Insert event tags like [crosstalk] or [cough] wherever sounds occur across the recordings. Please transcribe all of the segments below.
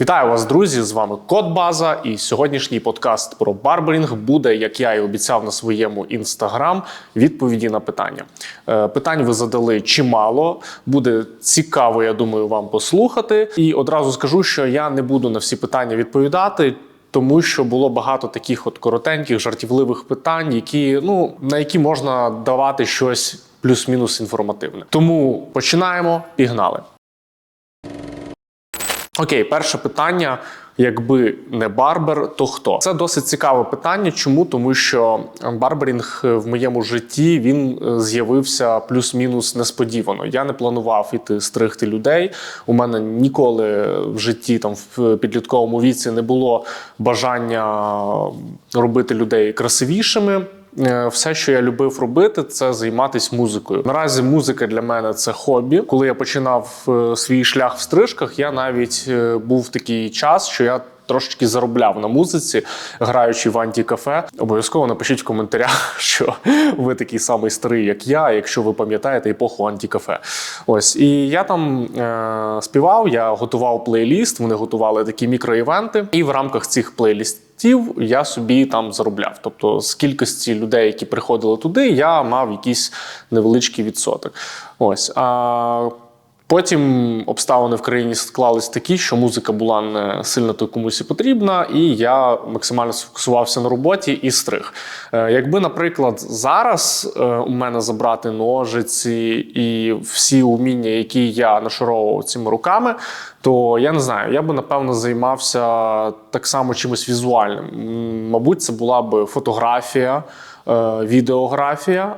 Вітаю вас, друзі! З вами Код База, і сьогоднішній подкаст про барберінг буде, як я і обіцяв на своєму інстаграм, відповіді на питання. Е, Питань ви задали чимало. Буде цікаво, я думаю, вам послухати. І одразу скажу, що я не буду на всі питання відповідати. Тому що було багато таких от коротеньких жартівливих питань, які ну на які можна давати щось плюс-мінус інформативне. Тому починаємо. Пігнали. Окей, перше питання. Якби не барбер, то хто? Це досить цікаве питання. Чому? Тому що барберінг в моєму житті він е, з'явився плюс-мінус несподівано. Я не планував іти стригти людей. У мене ніколи в житті, там в підлітковому віці, не було бажання робити людей красивішими. Е, Все, що я любив робити, це займатися музикою. Наразі музика для мене це хобі. Коли я починав е, свій шлях в стрижках, я навіть е, був такий час, що я. Трошечки заробляв на музиці, граючи в антікафе. Обов'язково напишіть в коментарях, [laughs] що ви такий самий старий, як я, якщо ви пам'ятаєте епоху антікафе. Ось і я там е- співав, я готував плейліст. Вони готували такі мікроівенти, і в рамках цих плейлістів я собі там заробляв. Тобто, з кількості людей, які приходили туди, я мав якийсь невеличкий відсоток. Ось а Потім обставини в країні склались такі, що музика була не сильно то комусь і потрібна, і я максимально сфокусувався на роботі і стриг. Е, Якби, наприклад, зараз е, у мене забрати ножиці і всі уміння, які я нашаровував цими руками, то я не знаю, я би напевно займався так само чимось візуальним. Мабуть, це була би фотографія, е, відеографія.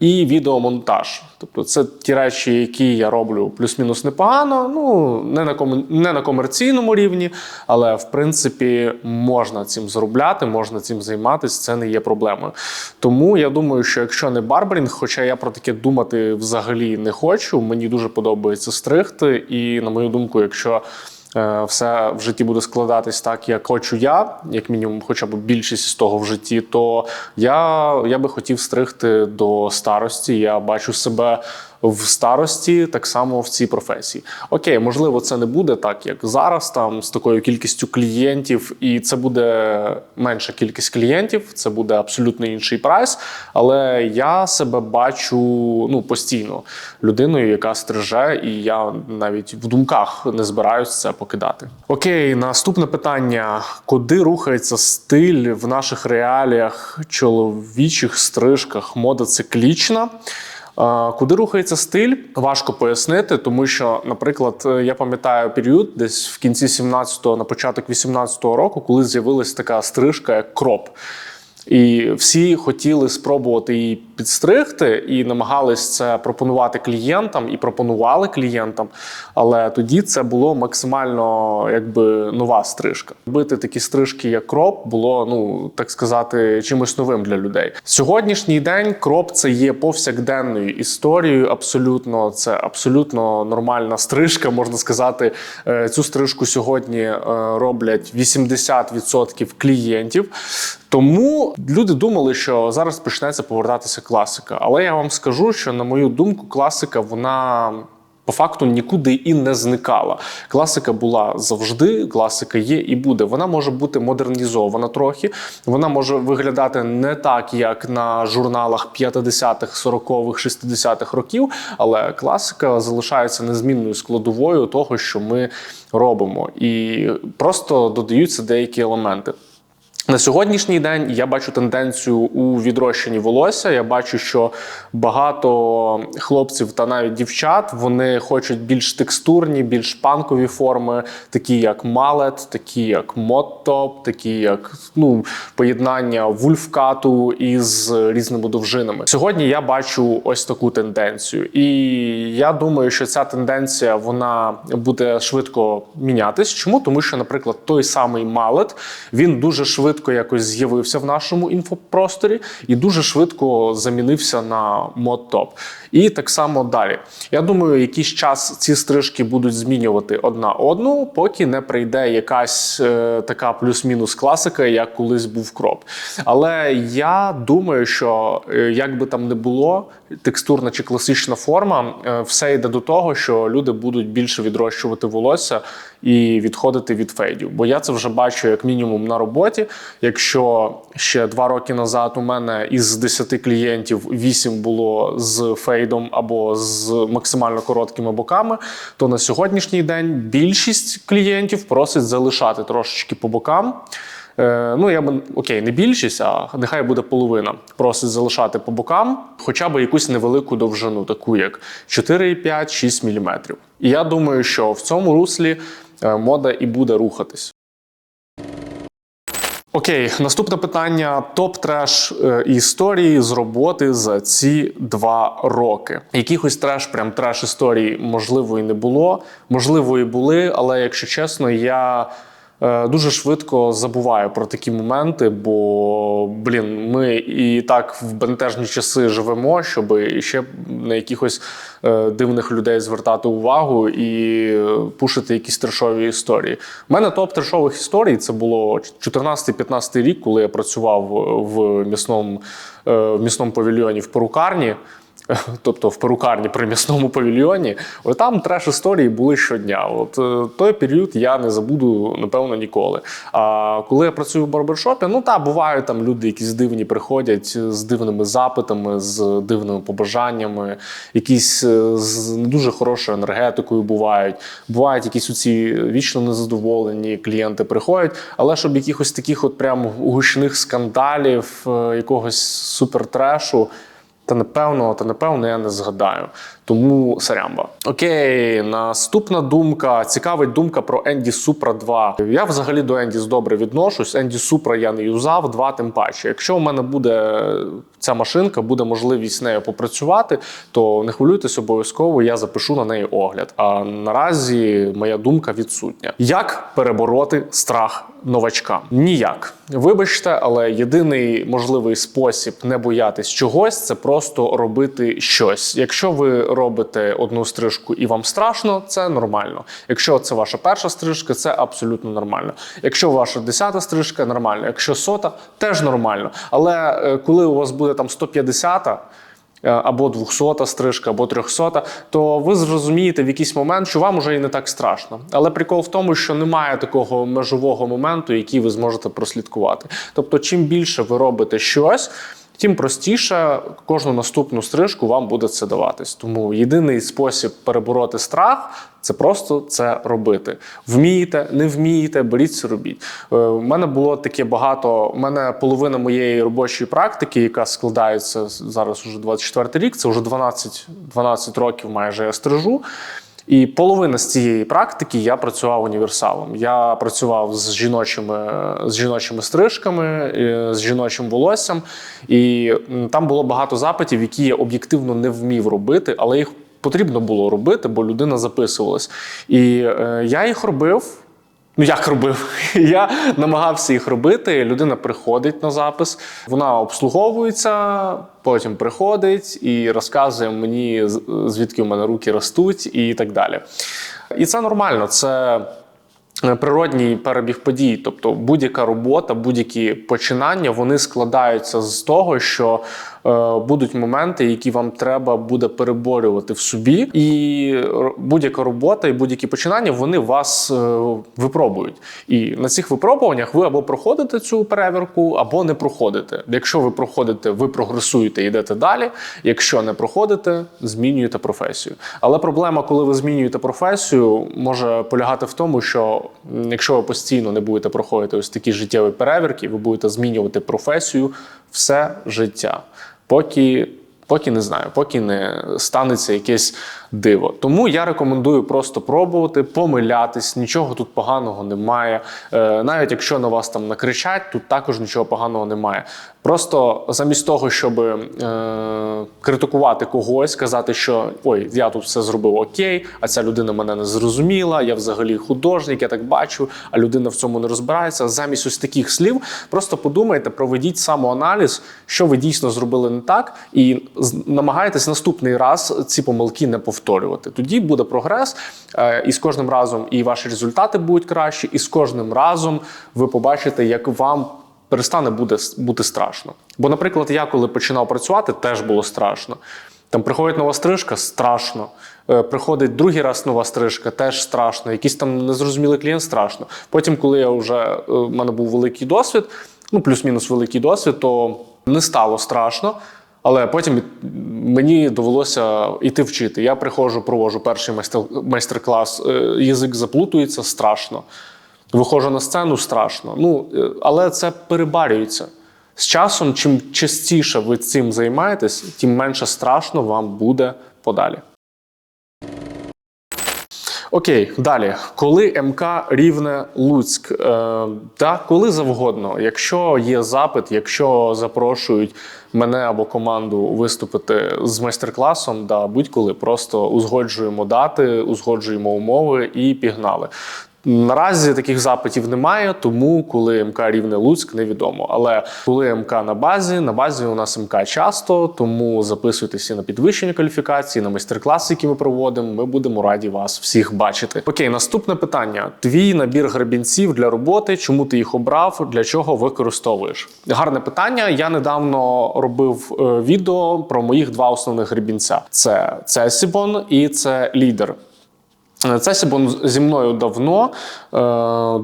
І відеомонтаж. Тобто це ті речі, які я роблю плюс-мінус непогано. Ну не на ком... не на комерційному рівні, але в принципі можна цим заробляти, можна цим займатися. Це не є проблемою. Тому я думаю, що якщо не барберінг, хоча я про таке думати взагалі не хочу, мені дуже подобається стригти, і на мою думку, якщо все в житті буде складатись так, як хочу я, як мінімум, хоча б більшість з того в житті, то я, я би хотів стригти до старості. Я бачу себе в старості так само в цій професії. Окей, можливо, це не буде так, як зараз, там з такою кількістю клієнтів, і це буде менша кількість клієнтів, це буде абсолютно інший прайс. Але я себе бачу ну постійно людиною, яка стриже, і я навіть в думках не збираюсь це покидати. Окей, наступне питання: куди рухається стиль в наших реаліях, чоловічих стрижках? Мода циклічна. Куди рухається стиль, важко пояснити, тому що, наприклад, е, я пам'ятаю період, десь в кінці 17-го, на початок 18-го року, коли з'явилась така стрижка, як кроп. І всі хотіли спробувати її підстригти і намагались це пропонувати клієнтам і пропонували клієнтам. Але тоді це було максимально якби нова стрижка. Робити такі стрижки, як кроп, було ну так сказати, чимось новим для людей. Сьогоднішній день кроп це є повсякденною історією. Абсолютно, це абсолютно нормальна стрижка. Можна сказати, Е, цю стрижку сьогодні е, роблять 80% клієнтів. Тому люди думали, що зараз почнеться повертатися класика. Але я вам скажу, що на мою думку, класика вона. По факту нікуди і не зникала. Класика була завжди, класика є і буде. Вона може бути модернізована трохи. Вона може виглядати не так, як на журналах 50-х, 40-х, 60-х років, але класика залишається незмінною складовою того, що ми робимо, і просто додаються деякі елементи. На сьогоднішній день я бачу тенденцію у відрощенні волосся. Я бачу, що багато хлопців та навіть дівчат вони хочуть більш текстурні, більш панкові форми, такі як малет, такі як моттоп, такі як ну поєднання вульфкату із різними довжинами. Сьогодні я бачу ось таку тенденцію, і я думаю, що ця тенденція вона буде швидко мінятись. Чому? Тому що, наприклад, той самий малет він дуже швидко якось з'явився в нашому інфопросторі і дуже швидко замінився на мод-топ. І так само далі. Я думаю, якийсь час ці стрижки будуть змінювати одна одну, поки не прийде якась е, така плюс-мінус класика, як колись був кроп. Але я думаю, що е, як би там не було, текстурна чи класична форма, е, все йде до того, що люди будуть більше відрощувати волосся і відходити від фейдів. Бо я це вже бачу як мінімум на роботі. Якщо ще два роки назад у мене із 10 клієнтів 8 було з фейдом або з максимально короткими боками, то на сьогоднішній день більшість клієнтів просить залишати трошечки по бокам. Е, Ну, я би окей, не більшість, а нехай буде половина. Просить залишати по бокам хоча б якусь невелику довжину, таку як 4,5-6 мм. І я думаю, що в цьому руслі е, мода і буде рухатись. Окей, наступне питання: топ-треш е, історії з роботи за ці два роки. Якихось треш, прям треш історій, можливо, і не було. Можливо, і були, але якщо чесно, я. Е, Дуже швидко забуваю про такі моменти, бо блін, ми і так в бентежні часи живемо, щоб ще на якихось е, дивних людей звертати увагу і пушити якісь трешові історії. У мене топ трешових історій це було 14-15 рік, коли я працював в місному, е, в місному павільйоні в перукарні. [laughs] Тобто в перукарні при м'ясному павільйоні, от там треш історії були щодня. От е, той період я не забуду, напевно, ніколи. А коли я працюю в барбершопі, ну та бувають там люди, якісь дивні приходять з дивними запитами, з дивними побажаннями, якісь е, з не дуже хорошою енергетикою бувають. Бувають якісь оці вічно незадоволені клієнти приходять, але щоб якихось таких от прям гучних скандалів, е, якогось супертрешу. Та напевно, та напевно я не згадаю. Тому сарямба. Окей, наступна думка. Цікавить думка про Енді Супра 2. Я взагалі до Енді добре відношусь. Енді Супра я не юзав, 2 тим паче. Якщо у мене буде ця машинка, буде можливість нею попрацювати, то не хвилюйтесь обов'язково, я запишу на неї огляд. А наразі моя думка відсутня. Як перебороти страх новачка? Ніяк. Вибачте, але єдиний можливий спосіб не боятись чогось це просто робити щось. Якщо ви робите одну стрижку і вам страшно, це нормально. Якщо це ваша перша стрижка, це абсолютно нормально. Якщо ваша десята стрижка, нормально. Якщо сота, теж нормально. Але е, коли у вас буде там 150 е, або 200 стрижка, або 300, то ви зрозумієте в якийсь момент, що вам уже і не так страшно. Але прикол в тому, що немає такого межового моменту, який ви зможете прослідкувати. Тобто, чим більше ви робите щось. Тим простіше кожну наступну стрижку вам буде це даватись. Тому єдиний спосіб перебороти страх це просто це робити. Вмієте, не вмієте, беріть робіть. Е, У мене було таке багато. У мене половина моєї робочої практики, яка складається зараз уже 24 рік, це вже 12, 12 років майже я стрижу. І половина з цієї практики я працював універсалом. Я працював з жіночими, з жіночими стрижками, е, з жіночим волоссям, і там було багато запитів, які я об'єктивно не вмів робити, але їх потрібно було робити, бо людина записувалась. І е, я їх робив. Ну, як робив? [laughs] Я намагався їх робити. Людина приходить на запис, вона обслуговується, потім приходить і розказує мені, звідки в мене руки ростуть, і так далі. І це нормально. Це е, природній перебіг подій. Тобто будь-яка робота, будь-які починання вони складаються з того, що будуть моменти, які вам треба буде переборювати в собі, і будь-яка робота і будь-які починання вони вас е, випробують. І на цих випробуваннях ви або проходите цю перевірку, або не проходите. Якщо ви проходите, ви прогресуєте, йдете далі. Якщо не проходите, змінюєте професію. Але проблема, коли ви змінюєте професію, може полягати в тому, що якщо ви постійно не будете проходити ось такі життєві перевірки, ви будете змінювати професію все життя, поки. Поки не знаю, поки не станеться якесь диво. Тому я рекомендую просто пробувати, помилятись, нічого тут поганого немає. Е, навіть якщо на вас там накричать, тут також нічого поганого немає. Просто замість того, щоб е, критикувати когось, казати, що ой, я тут все зробив окей, а ця людина мене не зрозуміла, я взагалі художник, я так бачу, а людина в цьому не розбирається. Замість ось таких слів, просто подумайте, проведіть самоаналіз, що ви дійсно зробили не так, і намагайтесь наступний раз ці помилки не повторювати. Тоді буде прогрес, е, і з кожним разом і ваші результати будуть кращі, і з кожним разом ви побачите, як вам перестане буде бути страшно. Бо, наприклад, я коли починав працювати, теж було страшно. Там приходить нова стрижка, страшно. Е, Приходить другий раз нова стрижка, теж страшно. Якийсь там незрозумілий клієнт страшно. Потім, коли я вже е, в мене був великий досвід, ну плюс-мінус великий досвід, то не стало страшно. Але потім мені довелося йти вчити. Я приходжу, провожу перший майстер- майстер-клас. е, Язик заплутується страшно. Виходжу на сцену страшно. Ну, е, але це перебарюється. З часом, чим частіше ви цим займаєтесь, тим менше страшно вам буде подалі. Окей, далі. Коли МК Рівне Луцьк, е, та коли завгодно, якщо є запит, якщо запрошують мене або команду виступити з майстер-класом, да, будь-коли просто узгоджуємо дати, узгоджуємо умови і пігнали. Наразі таких запитів немає, тому коли МК Рівне Луцьк невідомо. Але коли МК на базі, на базі у нас МК часто, тому записуйтеся на підвищення кваліфікації, на майстер-класи, які ми проводимо. Ми будемо раді вас всіх бачити. Окей, наступне питання: твій набір гребінців для роботи. Чому ти їх обрав? Для чого використовуєш? Гарне питання. Я недавно робив е, відео про моїх два основних гребінця: це Цесібон і це лідер. Це Сібон зі мною давно. Е,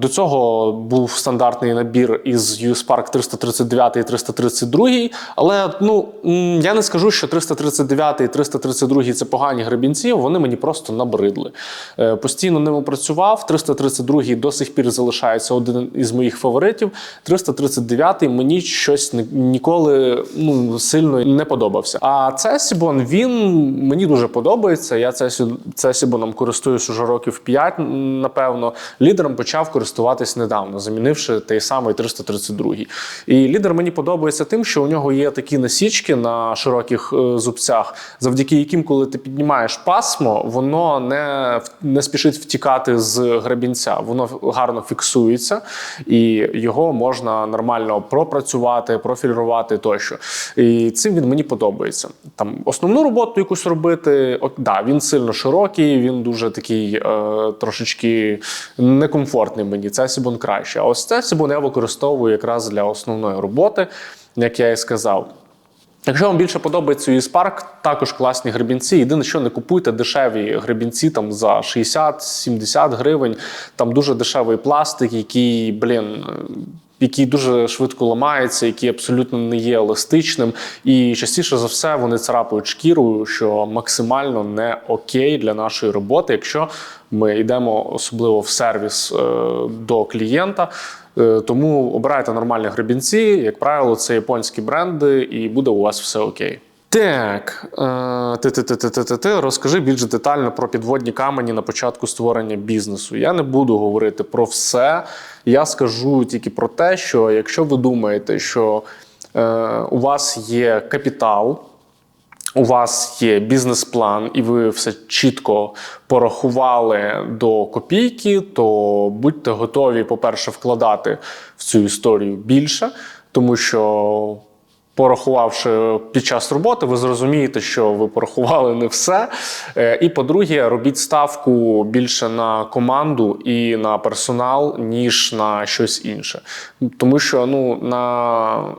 До цього був стандартний набір із US Park 339 і 332. Але ну я не скажу, що 339 і 332 це погані гребінці. Вони мені просто набридли. Е, Постійно ними працював. 332 до сих пір залишається один із моїх фаворитів. 339 мені щось ніколи ну, сильно не подобався. А Цесібон він мені дуже подобається. Я Цесібоном користуюсь уже років 5, напевно. Лідером почав користуватись недавно, замінивши той самий 332. І лідер мені подобається тим, що у нього є такі насічки на широких е, зубцях, завдяки яким, коли ти піднімаєш пасмо, воно не, не спішить втікати з гребінця. Воно гарно фіксується, і його можна нормально пропрацювати, профільрувати тощо. І цим він мені подобається. Там основну роботу якусь робити, от да, він сильно широкий, він дуже такий е, трошечки некомфортний мені. Це Сібон краще. А ось це Сібон я використовую якраз для основної роботи, як я і сказав. Якщо вам більше подобається US також класні гребінці. Єдине, що не купуйте дешеві гребінці там за 60-70 гривень. Там дуже дешевий пластик, який, блін. Який дуже швидко ламається, який абсолютно не є еластичним, і частіше за все вони царапають шкіру, що максимально не окей для нашої роботи, якщо ми йдемо особливо в сервіс е, до клієнта. Е, Тому обирайте нормальні гребінці. Як правило, це японські бренди, і буде у вас все окей. Так, е, ти-ти-ти-ти-ти-ти, розкажи більш детально про підводні камені на початку створення бізнесу. Я не буду говорити про все. Я скажу тільки про те, що якщо ви думаєте, що е, у вас є капітал, у вас є бізнес-план, і ви все чітко порахували до копійки, то будьте готові, по-перше, вкладати в цю історію більше, тому що. Порахувавши під час роботи, ви зрозумієте, що ви порахували не все. Е, І по-друге, робіть ставку більше на команду і на персонал, ніж на щось інше. Тому що ну на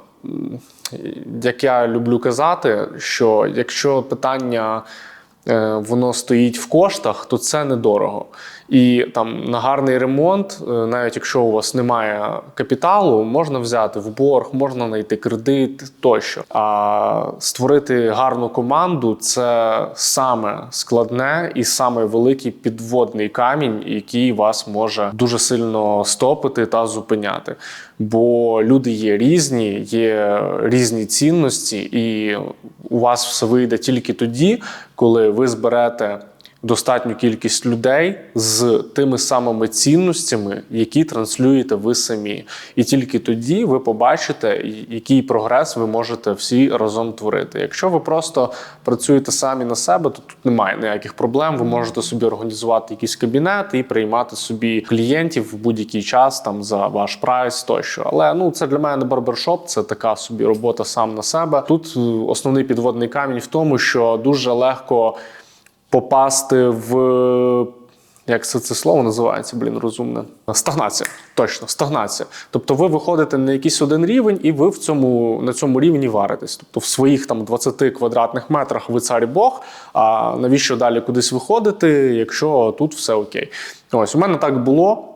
як я люблю казати, що якщо питання е, воно стоїть в коштах, то це недорого. І там на гарний ремонт, е, навіть якщо у вас немає капіталу, можна взяти в борг, можна знайти кредит тощо. А створити гарну команду це саме складне і саме великий підводний камінь, який вас може дуже сильно стопити та зупиняти. Бо люди є різні, є різні цінності, і у вас все вийде тільки тоді, коли ви зберете достатню кількість людей з тими самими цінностями, які транслюєте ви самі. І тільки тоді ви побачите, який прогрес ви можете всі разом творити. Якщо ви просто працюєте самі на себе, то тут немає ніяких проблем. Ви можете собі організувати якийсь кабінет і приймати собі клієнтів в будь-який час там за ваш прайс тощо. Але ну це для мене барбершоп, це така собі робота сам на себе. Тут е, основний підводний камінь в тому, що дуже легко попасти в. Як це це слово називається, блін, розумне? Стагнація. Точно, стагнація. Тобто ви виходите на якийсь один рівень, і ви в цьому, на цьому рівні варитесь. Тобто в своїх там 20 квадратних метрах ви цар Бог. А навіщо далі кудись виходити, якщо тут все окей? Ось у мене так було.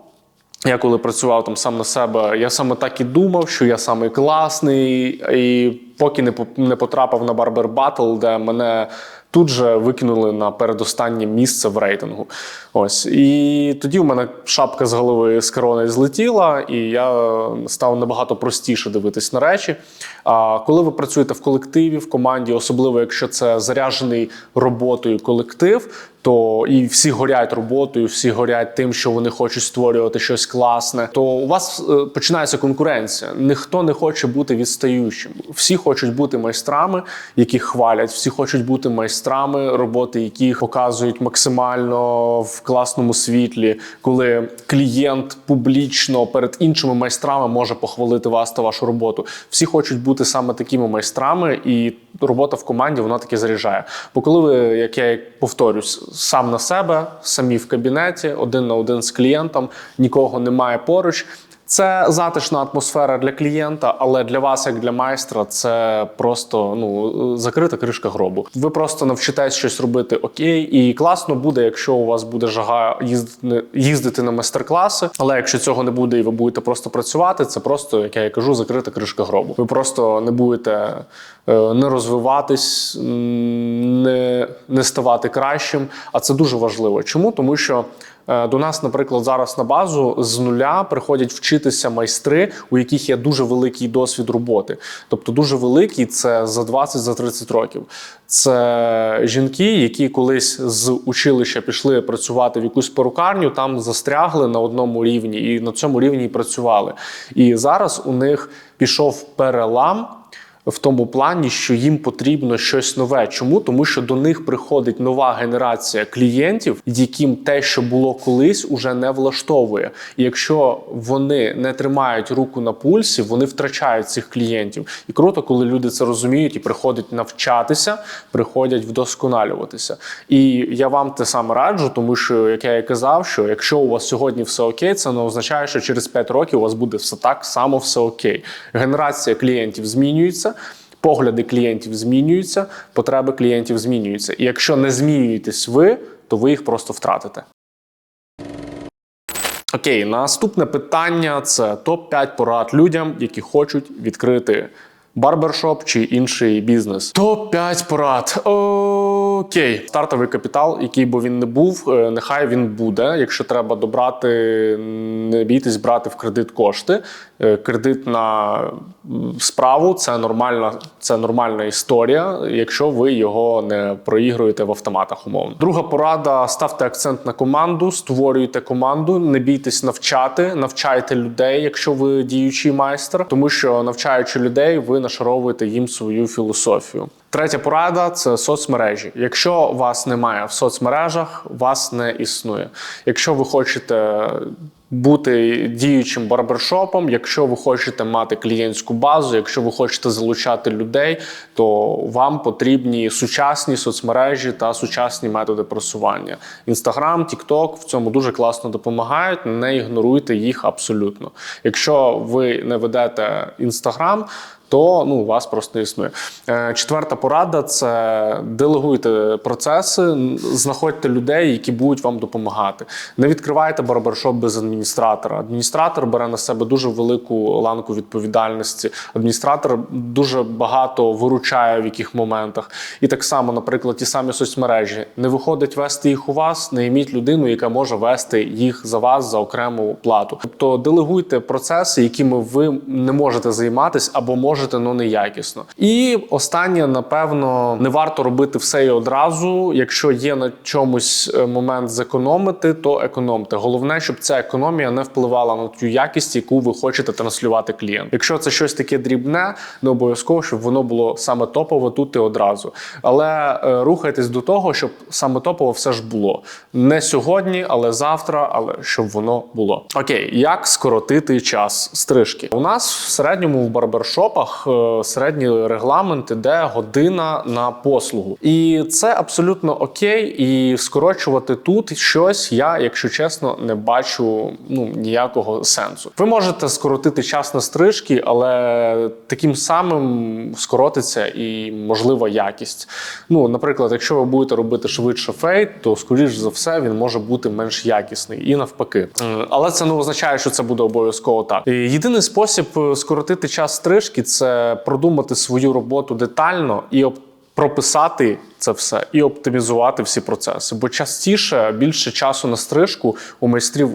Я коли працював там сам на себе, я саме так і думав, що я самий класний, і поки не потрапив на Barber Battle, де мене тут же викинули на передостаннє місце в рейтингу. Ось і тоді у мене шапка з голови з корони злетіла, і я став набагато простіше дивитись на речі. А коли ви працюєте в колективі, в команді, особливо якщо це заряджений роботою колектив, то і всі горять роботою, всі горять тим, що вони хочуть створювати щось класне. То у вас е, починається конкуренція. Ніхто не хоче бути відстаючим. Всі хочуть бути майстрами, яких хвалять. Всі хочуть бути майстрами, роботи, яких показують максимально в класному світлі, коли клієнт публічно перед іншими майстрами може похвалити вас та вашу роботу. Всі хочуть бути саме такими майстрами, і робота в команді вона таки заряджає. Бо коли ви, як я повторюсь, сам на себе, самі в кабінеті, один на один з клієнтом, нікого немає поруч. Це затишна атмосфера для клієнта, але для вас, як для майстра, це просто ну закрита кришка гробу. Ви просто навчитесь щось робити окей, і класно буде, якщо у вас буде жага їздити, їздити на майстер-класи. Але якщо цього не буде, і ви будете просто працювати, це просто, як я і кажу, закрита кришка гробу. Ви просто не будете е, не розвиватись, не, не ставати кращим. А це дуже важливо. Чому? Тому що. Е, До нас, наприклад, зараз на базу з нуля приходять вчитися майстри, у яких є дуже великий досвід роботи. Тобто, дуже великий це за 20 за років. Це жінки, які колись з училища пішли працювати в якусь перукарню, там застрягли на одному рівні і на цьому рівні працювали. І зараз у них пішов перелам в тому плані, що їм потрібно щось нове. Чому? Тому що до них приходить нова генерація клієнтів, яким те, що було колись, уже не влаштовує. І якщо вони не тримають руку на пульсі, вони втрачають цих клієнтів. І круто, коли люди це розуміють і приходять навчатися, приходять вдосконалюватися. І я вам те саме раджу, тому що, як я і казав, що якщо у вас сьогодні все окей, це не означає, що через 5 років у вас буде все так само все окей. Генерація клієнтів змінюється. Погляди клієнтів змінюються, потреби клієнтів змінюються. І якщо не змінюєтесь ви, то ви їх просто втратите. Окей, наступне питання це топ-5 порад людям, які хочуть відкрити барбершоп чи інший бізнес. Топ-5 порад. Окей, стартовий капітал, який би він не був, е, нехай він буде. Якщо треба добрати, не бійтесь брати в кредит кошти. Е, Кредит на справу це нормальна, це нормальна історія, якщо ви його не проігруєте в автоматах. Умовно. Друга порада: ставте акцент на команду, створюйте команду, не бійтесь навчати, навчайте людей, якщо ви діючий майстер, тому що навчаючи людей, ви нашаровуєте їм свою філософію. Третя порада це соцмережі. Якщо вас немає в соцмережах, вас не існує. Якщо ви хочете бути діючим барбершопом, якщо ви хочете мати клієнтську базу, якщо ви хочете залучати людей, то вам потрібні сучасні соцмережі та сучасні методи просування. Інстаграм, Тікток в цьому дуже класно допомагають. Не ігноруйте їх абсолютно. Якщо ви не ведете інстаграм, то ну вас просто не існує. Е, Четверта порада це делегуйте процеси, знаходьте людей, які будуть вам допомагати. Не відкривайте барбершоп без адміністратора. Адміністратор бере на себе дуже велику ланку відповідальності. Адміністратор дуже багато виручає в яких моментах. І так само, наприклад, ті самі соцмережі не виходить вести їх у вас, не іміть людину, яка може вести їх за вас за окрему плату. Тобто делегуйте процеси, якими ви не можете займатися або можете, але не якісно. І останнє, напевно, не варто робити все і одразу. Якщо є на чомусь е, момент зекономити, то економте. Головне, щоб ця економія не впливала на ту якість, яку ви хочете транслювати клієнту. Якщо це щось таке дрібне, не обов'язково, щоб воно було саме топове тут і одразу. Але е, рухайтесь до того, щоб саме топове все ж було не сьогодні, але завтра, але щоб воно було. Окей, як скоротити час стрижки? У нас в середньому в барбершопах е, середній регламент іде година на послугу, і це абсолютно окей. І скорочувати тут щось я, якщо чесно, не бачу ну ніякого сенсу. Ви можете скоротити час на стрижки, але таким самим скоротиться і можлива якість. Ну, наприклад, якщо ви будете робити швидше фейт, то скоріш за все він може бути менш якісний і навпаки. Е, Але це не означає, що це буде обов'язково так. І Єдиний спосіб е, скоротити час стрижки це продумати свою роботу детально і прописати це все і оптимізувати всі процеси. Бо частіше більше часу на стрижку у майстрів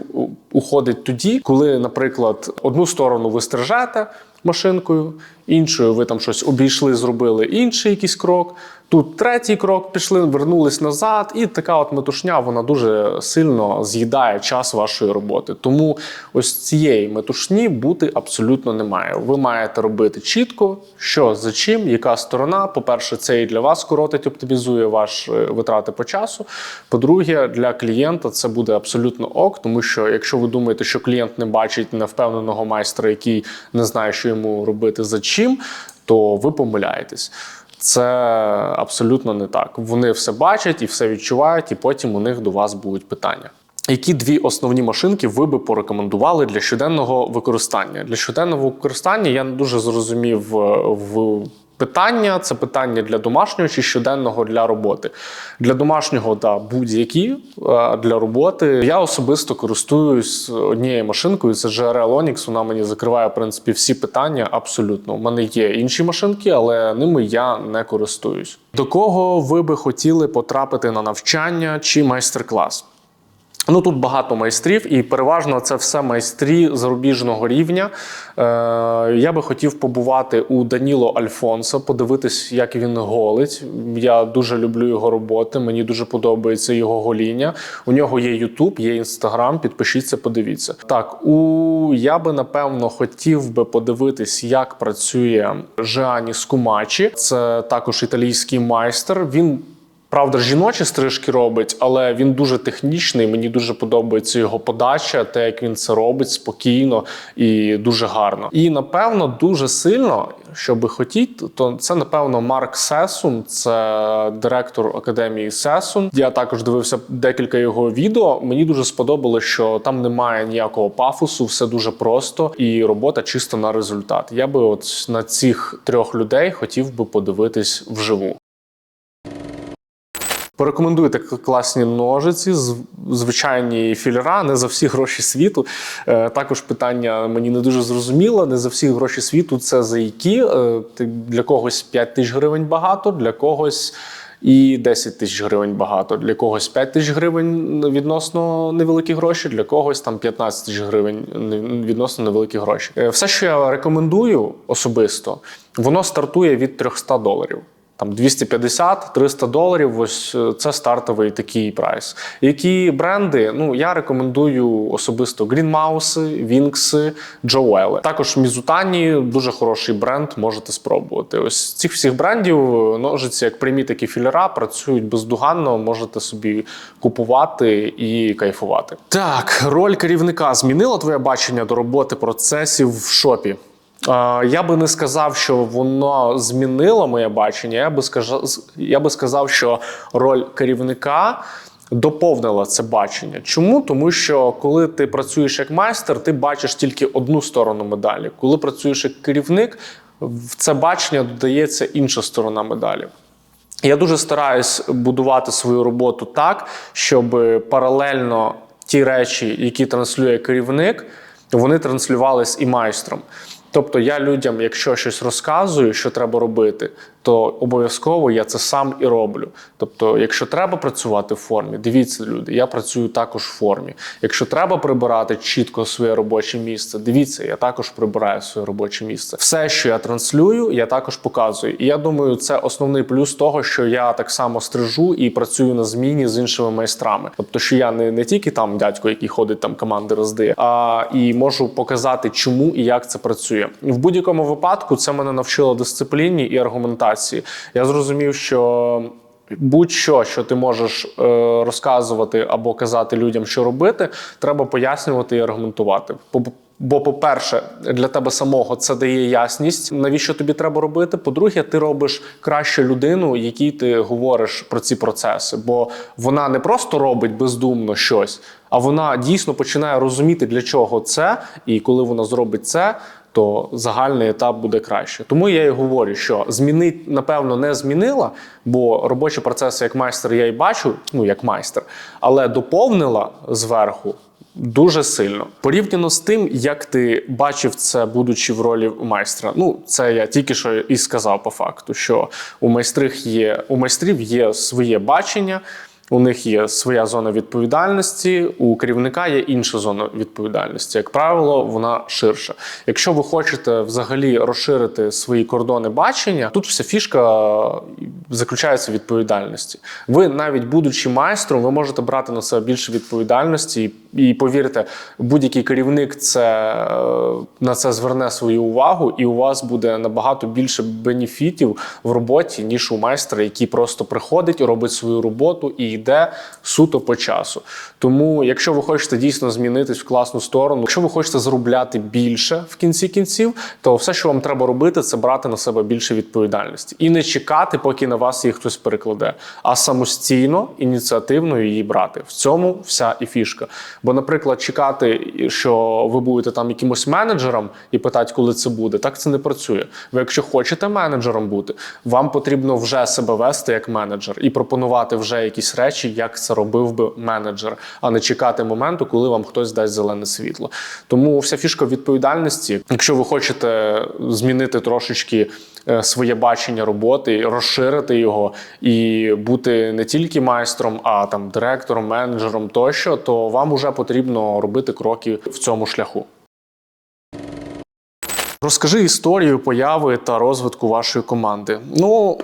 уходить тоді, коли, наприклад, одну сторону ви стрижете машинкою, іншою ви там щось обійшли, зробили інший якийсь крок. Тут третій крок пішли, вернулись назад, і така от метушня вона дуже сильно з'їдає час вашої роботи. Тому ось цієї метушні бути абсолютно немає. Ви маєте робити чітко, що за чим, яка сторона. По-перше, це і для вас коротить, оптимізує ваші витрати по часу. По-друге, для клієнта це буде абсолютно ок, тому що якщо ви думаєте, що клієнт не бачить невпевненого майстра, який не знає, що йому робити за чим, то ви помиляєтесь. Це абсолютно не так. Вони все бачать і все відчувають, і потім у них до вас будуть питання. Які дві основні машинки ви би порекомендували для щоденного використання? Для щоденного використання я не дуже зрозумів е, в питання. Це питання для домашнього чи щоденного для роботи. Для домашнього да, будь-які для роботи. Я особисто користуюсь однією машинкою. Це GRL Onyx. Вона мені закриває в принципі всі питання. Абсолютно. У мене є інші машинки, але ними я не користуюсь. До кого ви би хотіли потрапити на навчання чи майстер-клас? Ну тут багато майстрів, і переважно це все майстрі зарубіжного рівня. Е, я би хотів побувати у Даніло Альфонсо, подивитись, як він голить. Я дуже люблю його роботи. Мені дуже подобається його гоління. У нього є Ютуб, є Інстаграм. Підпишіться, подивіться. Так, у я би напевно хотів би подивитись, як працює Жеані Скумачі. Це також італійський майстер. Він Правда, жіночі стрижки робить, але він дуже технічний. Мені дуже подобається його подача, те, як він це робить спокійно і дуже гарно. І напевно, дуже сильно, що би хотіти, то це напевно Марк Сесун, це директор академії Сесун. Я також дивився декілька його відео. Мені дуже сподобалося, що там немає ніякого пафосу, все дуже просто і робота чисто на результат. Я би от на цих трьох людей хотів би подивитись вживу. Порекомендуйте класні ножиці, звичайні філера, не за всі гроші світу. Е, Також питання мені не дуже зрозуміло. Не за всі гроші світу це за які. Е, Для когось 5 тисяч гривень багато, для когось і 10 тисяч гривень багато. Для когось 5 тисяч гривень відносно невеликі гроші, для когось там 15 тисяч гривень відносно невеликі гроші. Е, Все, що я рекомендую особисто, воно стартує від 300 доларів. Там 250-300 доларів. Ось е, це стартовий такий прайс. Які бренди? Ну я рекомендую особисто Mouse, Wings, Joel. Також Mizutani, дуже хороший бренд, можете спробувати. Ось цих всіх брендів е, ножиці, як прямі, так і філера, працюють бездоганно. Можете собі купувати і кайфувати. Так, роль керівника змінила твоє бачення до роботи процесів в шопі. Я би не сказав, що воно змінило моє бачення. Я би сказав, я би сказав, що роль керівника доповнила це бачення. Чому? Тому що коли ти працюєш як майстер, ти бачиш тільки одну сторону медалі. Коли працюєш як керівник, в це бачення додається інша сторона медалі. Я дуже стараюсь будувати свою роботу так, щоб паралельно ті речі, які транслює керівник, вони транслювались і майстром. Тобто я людям, якщо щось розказую, що треба робити, то обов'язково я це сам і роблю. Тобто, якщо треба працювати в формі, дивіться, люди, я працюю також в формі. Якщо треба прибирати чітко своє робоче місце, дивіться, я також прибираю своє робоче місце. Все, що я транслюю, я також показую. І я думаю, це основний плюс того, що я так само стрижу і працюю на зміні з іншими майстрами. Тобто, що я не, не тільки там дядько, який ходить там команди роздає, а і можу показати, чому і як це працює. В будь-якому випадку це мене навчило дисципліні і аргументації. Я зрозумів, що. Будь-що, що ти можеш е, розказувати або казати людям, що робити, треба пояснювати і аргументувати. Бо- по-перше, для тебе самого це дає ясність, навіщо тобі треба робити. По-друге, ти робиш кращу людину, якій ти говориш про ці процеси. Бо вона не просто робить бездумно щось, а вона дійсно починає розуміти, для чого це, і коли вона зробить це, то загальний етап буде краще. Тому я і говорю, що змінить, напевно, не змінила, бо робочі процеси як майстер я і бачу, ну як майстер, але доповнила зверху. Дуже сильно порівняно з тим, як ти бачив це, будучи в ролі майстра. Ну, це я тільки що і сказав по факту, що у майстрих є у майстрів є своє бачення, у них є своя зона відповідальності, у керівника є інша зона відповідальності. Як правило, вона ширша. Якщо ви хочете взагалі розширити свої кордони бачення, тут вся фішка заключається в відповідальності. Ви, навіть будучи майстром, ви можете брати на себе більше відповідальності, і, і повірте, будь-який керівник це е, на це зверне свою увагу, і у вас буде набагато більше бенефітів в роботі, ніж у майстра, який просто приходить, робить свою роботу і йде суто по часу. Тому, якщо ви хочете дійсно змінитись в класну сторону, якщо ви хочете заробляти більше в кінці кінців, то все, що вам треба робити, це брати на себе більше відповідальності і не чекати, поки на вас її хтось перекладе, а самостійно, ініціативно її брати. В цьому вся і фішка. Бо, наприклад, чекати, що ви будете там якимось менеджером і питати, коли це буде, так це не працює. Ви, якщо хочете менеджером бути, вам потрібно вже себе вести як менеджер і пропонувати вже якісь речі, як це робив би менеджер, а не чекати моменту, коли вам хтось дасть зелене світло. Тому вся фішка відповідальності. Якщо ви хочете змінити трошечки своє бачення роботи, розширити його і бути не тільки майстром, а там директором, менеджером тощо, то вам вже потрібно робити кроки в цьому шляху. Розкажи історію появи та розвитку вашої команди. Ну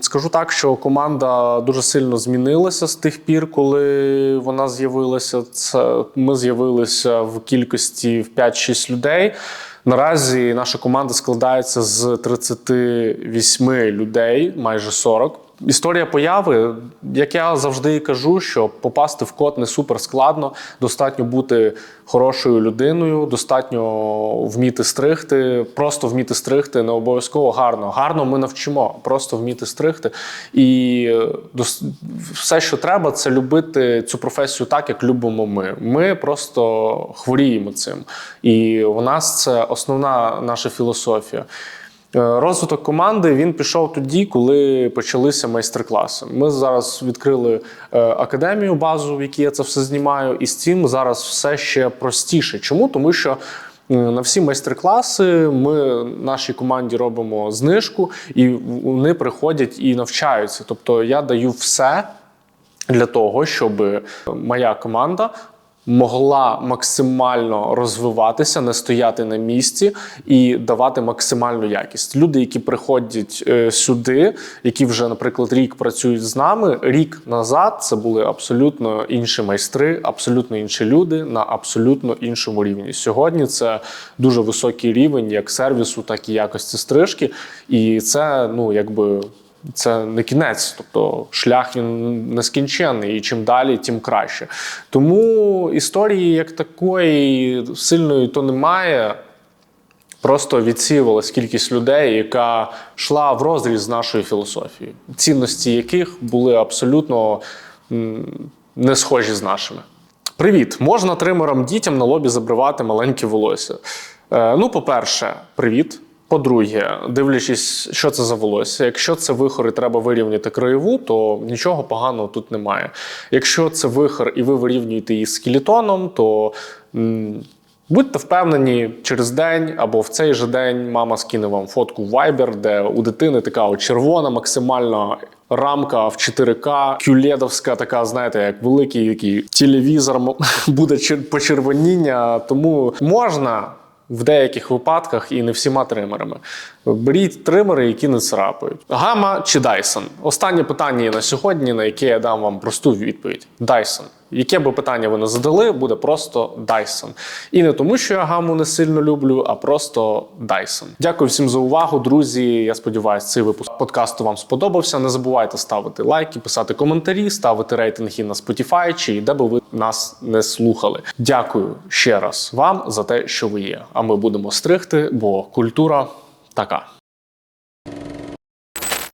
скажу так, що команда дуже сильно змінилася з тих пір, коли вона з'явилася. Це ми з'явилися в кількості в 5-6 людей. Наразі наша команда складається з 38 людей, майже 40. Історія появи, як я завжди кажу, що попасти в код не супер складно. Достатньо бути хорошою людиною, достатньо вміти стригти, просто вміти стригти, не обов'язково гарно. Гарно ми навчимо, просто вміти стригти. І е, все, що треба, це любити цю професію так, як любимо ми. Ми просто хворіємо цим. І у нас це основна наша філософія. Е, Розвиток команди він пішов тоді, коли почалися майстер-класи. Ми зараз відкрили е, академію базу, в якій я це все знімаю, і з цим зараз все ще простіше. Чому? Тому що е, на всі майстер-класи ми нашій команді робимо знижку, і вони приходять і навчаються. Тобто я даю все для того, щоб моя команда могла максимально розвиватися, не стояти на місці і давати максимальну якість. Люди, які приходять е, сюди, які вже, наприклад, рік працюють з нами, рік назад це були абсолютно інші майстри, абсолютно інші люди на абсолютно іншому рівні. Сьогодні це дуже високий рівень як сервісу, так і якості стрижки, і це ну якби. Це не кінець, тобто шлях він нескінченний, і чим далі, тим краще. Тому історії як такої сильної то немає. Просто відсіювалась кількість людей, яка йшла в розріз з нашою філософією, цінності яких були абсолютно не схожі з нашими. Привіт! Можна тримерам дітям на лобі забривати маленьке волосся. Е, ну, по-перше, привіт. По-друге, дивлячись, що це за волосся. Якщо це вихор і треба вирівняти краєву, то нічого поганого тут немає. Якщо це вихор і ви вирівнюєте її скелетоном, то м, будьте впевнені, через день або в цей же день мама скине вам фотку в Viber, де у дитини така от червона, максимальна рамка в 4К, кюледовська, така, знаєте, як великий який телевізор [laughs] буде почервоніння. Тому можна в деяких випадках і не всіма тримерами. Беріть тримери, які не царапають. Гама чи Dyson? Останнє питання на сьогодні, на яке я дам вам просту відповідь: Dyson. Яке би питання ви не задали, буде просто Dyson. І не тому, що я гаму не сильно люблю, а просто Dyson. Дякую всім за увагу, друзі. Я сподіваюся, цей випуск подкасту вам сподобався. Не забувайте ставити лайки, писати коментарі, ставити рейтинги на Spotify чи де би ви нас не слухали. Дякую ще раз вам за те, що ви є. А ми будемо стригти, бо культура така.